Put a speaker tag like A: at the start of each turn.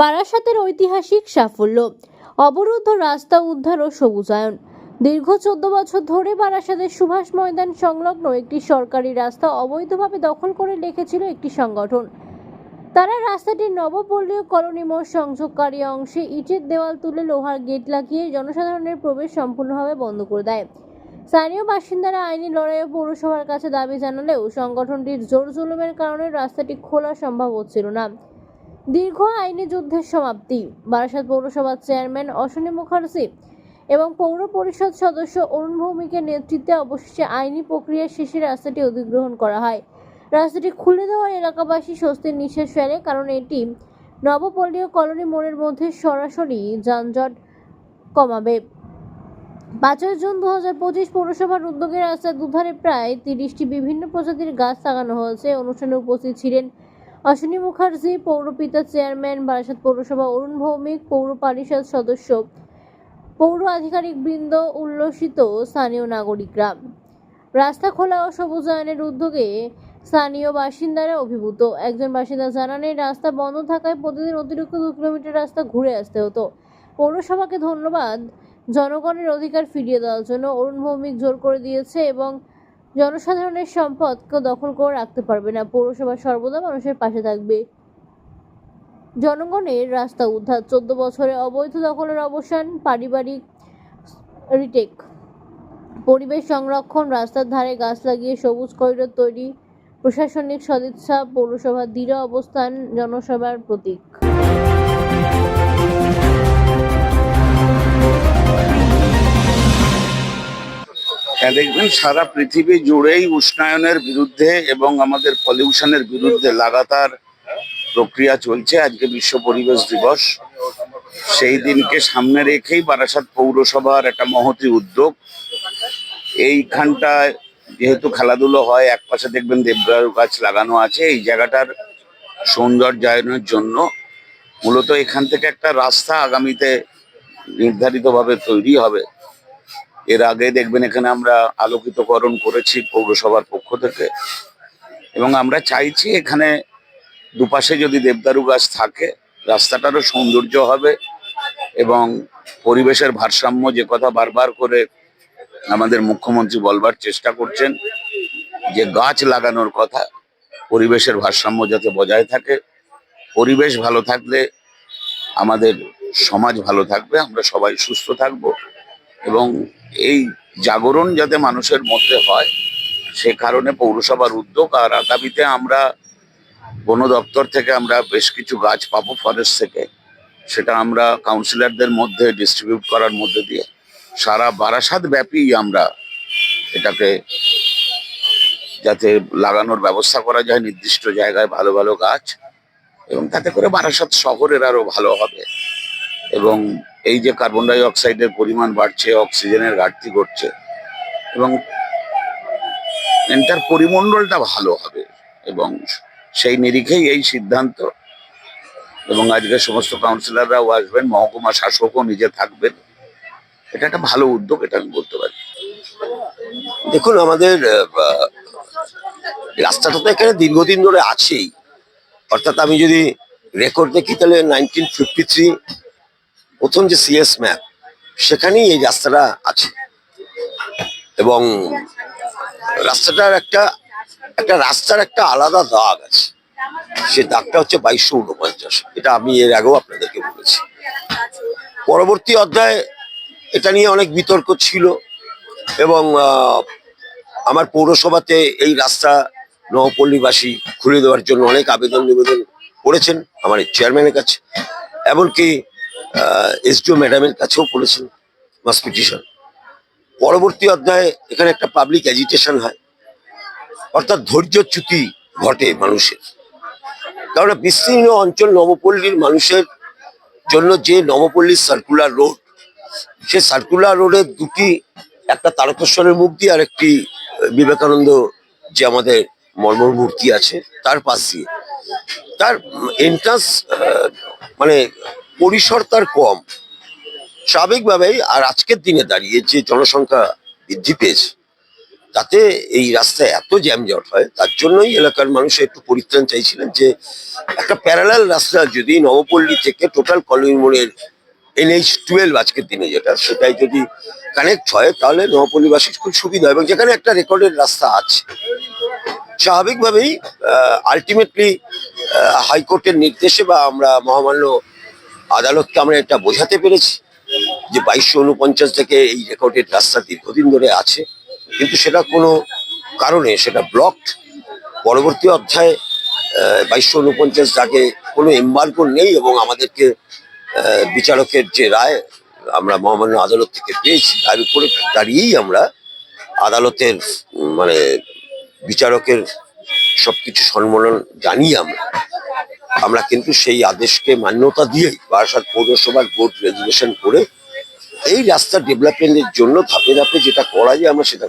A: বারাসাতের ঐতিহাসিক সাফল্য, অবরুদ্ধ রাস্তা উদ্ধার ও সবুজায়ন। দীর্ঘ চোদ্দ বছর ধরে বারাসাতের সুভাষ ময়দান সংলগ্ন একটি সরকারি রাস্তা অবৈধভাবে দখল করে রেখেছিল একটি সংগঠন। তারা রাস্তাটির নবপল্লীয় কলোনি মোড় সংযোগকারী অংশে ইটের দেওয়াল তুলে লোহার গেট লাগিয়ে জনসাধারণের প্রবেশ সম্পূর্ণভাবে বন্ধ করে দেয়। স্থানীয় বাসিন্দারা আইনি লড়াইয়ে পৌরসভার কাছে দাবি জানালেও সংগঠনটির জোর জুলুমের কারণে রাস্তাটি খোলা সম্ভব হচ্ছিল না। দীর্ঘ আইনি যুদ্ধের সমাপ্তি। বারাসাত পৌরসভার চেয়ারম্যান অশ্বনী মুখার্জি এবং পৌর পরিষদ সদস্য অরুণ ভৌমিকের নেতৃত্বে অবশেষে আইনি প্রক্রিয়া শেষে রাস্তাটি অধিগ্রহণ করা হয়। রাস্তাটি খুলে দেওয়ার এলাকাবাসী স্বস্তির নিঃশ্বাস ফেলে, কারণ এটি নবপল্লীয় কলোনি মোড়ের মধ্যে সরাসরি যানজট কমাবে। পাঁচই জুন দু হাজার পঁচিশ পৌরসভার উদ্যোগে রাস্তার দুধারে প্রায় তিরিশটি বিভিন্ন প্রজাতির গাছ লাগানো হয়েছে। অনুষ্ঠানে উপস্থিত ছিলেন অশ্বিনী মুখার্জি, পৌরপিতা চেয়ারম্যান, বারাসাত পৌরসভা, অরুণ ভৌমিক, পৌর পরিষদ সদস্য। পৌর আধিকারিক বৃন্দ উল্লসিত স্থানীয় নাগরিকরা। রাস্তা খোলা ও সবুজায়নের উদ্যোগে স্থানীয় বাসিন্দারা অভিভূত। একজন বাসিন্দা জানান এই রাস্তা বন্ধ থাকায় প্রতিদিন অতিরিক্ত দু কিলোমিটার রাস্তা ঘুরে আসতে হতো। পৌরসভাকে ধন্যবাদ। জনগণের অধিকার ফিরিয়ে দেওয়ার জন্য অরুণ ভৌমিক জোর করে দিয়েছে এবং জনসাধারণের সম্পদকে দখল করে রাখতে পারবে না। পৌরসভা সর্বদা মানুষের পাশে থাকবে। জনগণের রাস্তা উদ্ধার, চোদ্দ বছরে অবৈধ দখলের অবসান, পারিবারিক রিটেক, পরিবেশ সংরক্ষণ, রাস্তার ধারে গাছ লাগিয়ে সবুজ করিডোর তৈরি, প্রশাসনিক সদিচ্ছা, পৌরসভার দৃঢ় অবস্থান, জনসভার প্রতীক।
B: দেখবেন সারা পৃথিবী জুড়েই উষ্ণায়নের বিরুদ্ধে এবং আমাদের পলিউশনের বিরুদ্ধে লাগাতার প্রক্রিয়া চলছে। আজকে বিশ্ব পরিবেশ দিবস। সেই দিনকে সামনে রেখেই বারাসাত পৌরসভার একটা মহতি উদ্যোগ। এইখানটায় যেহেতু খেলাধুলো হয়, এক পাশে দেখবেন দেবদারু গাছ লাগানো আছে। এই জায়গাটার সৌন্দর্যায়নের জন্য মূলত এখান থেকে একটা রাস্তা আগামীতে নির্ধারিতভাবে তৈরি হবে। এর আগে দেখবেন এখানে আমরা আলোকিতকরণ করেছি পৌরসভার পক্ষ থেকে। এবং আমরা চাইছি এখানে দুপাশে যদি দেবদারু গাছ থাকে, রাস্তাটারও সৌন্দর্য হবে এবং পরিবেশের ভারসাম্য যে কথা বারবার করে আমাদের মুখ্যমন্ত্রী বলবার চেষ্টা করছেন, যে গাছ লাগানোর কথা, পরিবেশের ভারসাম্য যাতে বজায় থাকে। পরিবেশ ভালো থাকলে, আমাদের সমাজ ভালো থাকবে, আমরা সবাই সুস্থ থাকব। এবং এই জাগরণ যাতে মানুষের মধ্যে হয়, সে কারণে পৌরসভার উদ্যোগ আর আগামীতে আমরা বন দপ্তর থেকে আমরা বেশ কিছু গাছ পাবো ফরেস্ট থেকে। সেটা আমরা কাউন্সিলরদের মধ্যে ডিস্ট্রিবিউট করার মধ্যে দিয়ে সারা বারাসাত ব্যাপী আমরা এটাকে যাতে লাগানোর ব্যবস্থা করা যায়, নির্দিষ্ট জায়গায় ভালো ভালো গাছ এবং তাতে করে বারাসাত শহরের আরও ভালো হবে এবং এই যে কার্বন ডাই অক্সাইডের পরিমাণ বাড়ছে অক্সিজেনের ঘাটতি ঘটছে এবং এন্টার পরিমণ্ডলটা ভালো হবে এবং সেই নিরিখেই এই সিদ্ধান্ত এবং আজকে সমস্ত কাউন্সিলররাও আসবেন, মহকুমা শাসকও নিজে থাকবেন। এটা একটা ভালো উদ্যোগ, এটা আমি বলতে পারি।
C: দেখুন, আমাদের রাস্তাটা তো এখানে দীর্ঘদিন ধরে আছেই। অর্থাৎ আমি যদি রেকর্ড দেখি, তাহলে নাইনটিন ফিফটি থ্রি প্রথম যে সিএস ম্যাপ সেখানেই এই রাস্তাটা আছে। এবং রাস্তাটার একটা একটা রাস্তার একটা আলাদা দাগ আছে। সে দাগটা হচ্ছে বাইশশো উনপঞ্চাশ। এটা আমি এর আগেও আপনাদেরকে বলেছি। পরবর্তী অধ্যায়ে এটা নিয়ে অনেক বিতর্ক ছিল এবং আমার পৌরসভাতে এই রাস্তা নবপল্লীবাসী খুলে দেওয়ার জন্য অনেক আবেদন নিবেদন করেছেন আমার চেয়ারম্যানের কাছে। এমনকি এসডিও ম্যাডামের কাছেও করেছেন মাস পিটিশন। পরবর্তী অধ্যায়ে এখানে একটা পাবলিক অ্যাজিটেশন হয়। অর্থাৎ ধৈর্যচ্যুতি ঘটে মানুষের। কারণ বিস্তীর্ণ অঞ্চল নবপল্লীর মানুষের জন্য যে নবপল্লীর সার্কুলার রোড সে সার্কুলার রোডের দুটি, একটা তারকেশ্বরের মূর্তি আর একটি বিবেকানন্দ যে আমাদের মর্মর মূর্তি আছে, তার পাশ দিয়ে। তার এন্ট্রান্স মানে পরিসর তার কম। স্বাভাবিকভাবেই আর আজকের দিনে দাঁড়িয়ে যে জনসংখ্যা বৃদ্ধি পেয়েছে, তাতে এই রাস্তায় এত জ্যামজট হয়, তার জন্যই এলাকার মানুষ একটু পরিত্রাণ চাইছিলেন যে একটা প্যারালাল রাস্তা যদি নবপল্লী থেকে টোটাল কলোনি মোড়ের এনএইচ টুয়েলভ আজকের দিনে যেটা, সেটাই যদি কানেক্ট হয়, তাহলে নবপল্লীবাসীর খুব সুবিধা হয় এবং যেখানে একটা রেকর্ডের রাস্তা আছে। স্বাভাবিকভাবেই আলটিমেটলি হাইকোর্টের নির্দেশে বা আমরা মহামান্য আদালতকে আমরা এটা বোঝাতে পেরেছি যে বাইশশো উনপঞ্চাশ থেকে এই রেকর্ডের রাস্তা দীর্ঘদিন ধরে আছে। কিন্তু সেটা কোনো কারণে সেটা ব্লকড পরবর্তী অধ্যায়ে বাইশশো উনপঞ্চাশ দাগে কোনো এম্বার্গো নেই এবং আমাদেরকে বিচারকের যে রায় আমরা মহামান্য আদালত থেকে পেয়েছি, তার উপরে দাঁড়িয়েই আমরা আদালতের মানে বিচারকের সবকিছু সম্মেলন জানিয়ে আমরা আমরা কিন্তু সেই আদেশকে মান্যতা দিয়েই বারাসাত পৌরসভার বোর্ড রেজুলেশন করে এই রাস্তা ডেভেলপমেন্টের জন্য ধাপে ধাপে যেটা করা যায় আমরা সেটা